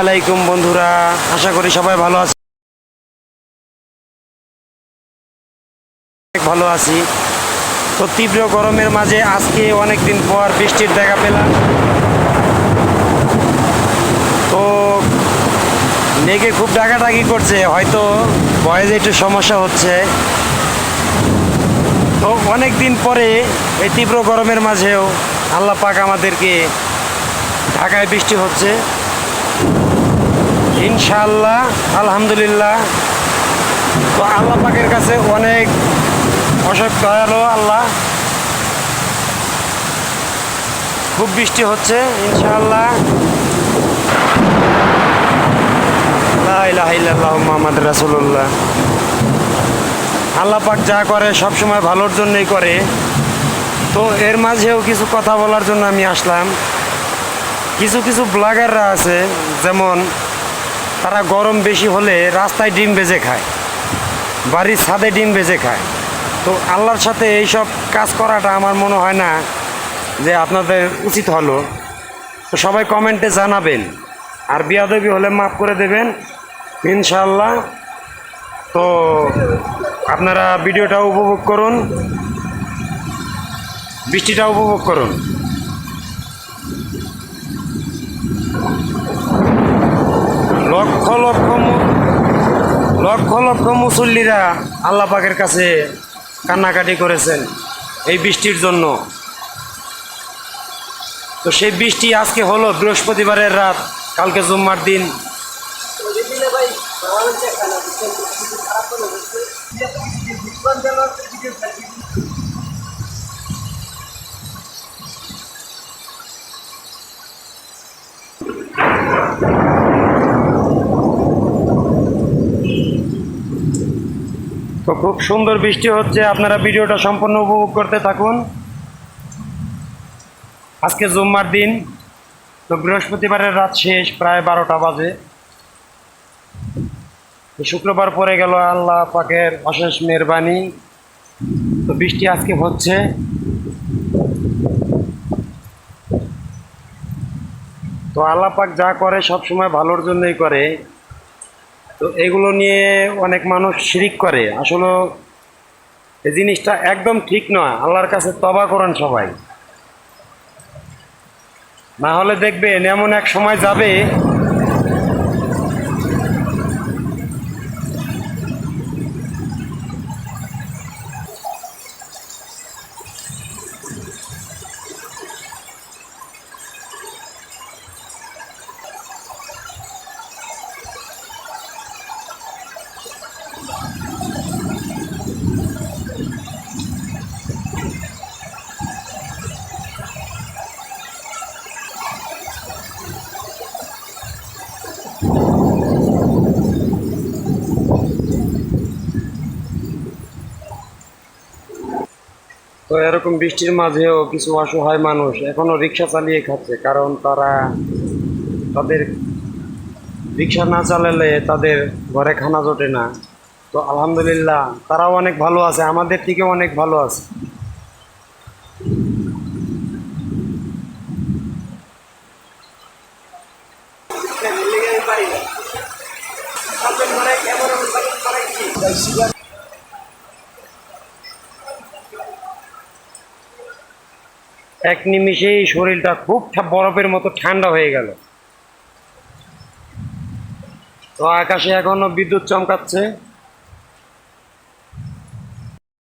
আলাইকুম বন্ধুরা, আশা করি সবাই ভালো আছে ভালো আছি। তো তীব্র গরমের মাঝে আজকে অনেক দিন পর বৃষ্টির দেখা পেলাম। তো মেঘে খুব ডাকাডাকি করছে, হয়তো বয়েজে একটু সমস্যা হচ্ছে। তো অনেক দিন পরে এই তীব্র গরমের মাঝেও আল্লাহ পাক আমাদেরকে ঢাকায় বৃষ্টি হচ্ছে। ইনশাআল্লাহ, আলহামদুলিল্লাহ। তো আল্লাহ পাকের কাছে অনেক অসৎ দয়ালো আল্লাহ। খুব বৃষ্টি হচ্ছে, ইনশাআল্লাহ। মোহাম্মদ রাসুল্লাহ আল্লাহ পাক যা করে সবসময় ভালোর জন্যই করে। তো এর মাঝেও কিছু কথা বলার জন্য আমি আসলাম। কিছু কিছু ব্লগাররা আছে, যেমন তারা গরম বেশি হলে রাস্তায় ডিম বেজে খায়, বাড়ির ছাদে ডিম বেজে খায়। তো আল্লাহর সাথে এইসব কাজ করাটা আমার মনে হয় না যে আপনাদের উচিত হলো। তো সবাই কমেন্টে জানাবেন, আর বিয়াদবি হলে মাফ করে দেবেন ইনশাল্লাহ তো আপনারা ভিডিওটা উপভোগ করুন, বৃষ্টিটা উপভোগ করুন। লক্ষ লক্ষ লক্ষ লক্ষ মুসল্লিরা আল্লাহ পাকের কাছে কান্নাকাটি করেছেন এই বৃষ্টির জন্য তো সেই বৃষ্টি আজকে হলো বৃহস্পতিবারের রাত কালকে জুম্মার দিন তো খুব সুন্দর বৃষ্টি হচ্ছে, আপনারা ভিডিওটা সম্পূর্ণ উপভোগ করতে থাকুন। আজকে জুম্মার দিন, তো বৃহস্পতিবারের রাত শেষ, প্রায় বারোটা বাজে। তো শুক্রবার পরে গেল আল্লাহ পাকের অশেষ মেহরবানি। তো বৃষ্টি আজকে হচ্ছে। তো আল্লাহ পাক যা করে সবসময় ভালোর জন্যই করে। তো এগুলো নিয়ে অনেক মানুষ শিরিক করে। আসলে এই জিনিসটা একদম ঠিক নয়। আল্লাহর কাছে তবা করেন সবাই। না হলে দেখবেন এমন এক সময় যাবে তো এরকম বৃষ্টির মাঝেও কিছু অসহায় মানুষ এখনও রিক্সা চালিয়ে খাচ্ছে, কারণ তারা তাদের রিক্সা না চালালে তাদের ঘরে খানা জোটে না। তো আলহামদুলিল্লাহ, তারাও অনেক ভালো আছে, আমাদের থেকেও অনেক ভালো আছে। এক নিমিষেই শরীরটা খুব বরফের মতো ঠান্ডা হয়ে গেল। তো আকাশে এখনও বিদ্যুৎ চমকাচ্ছে।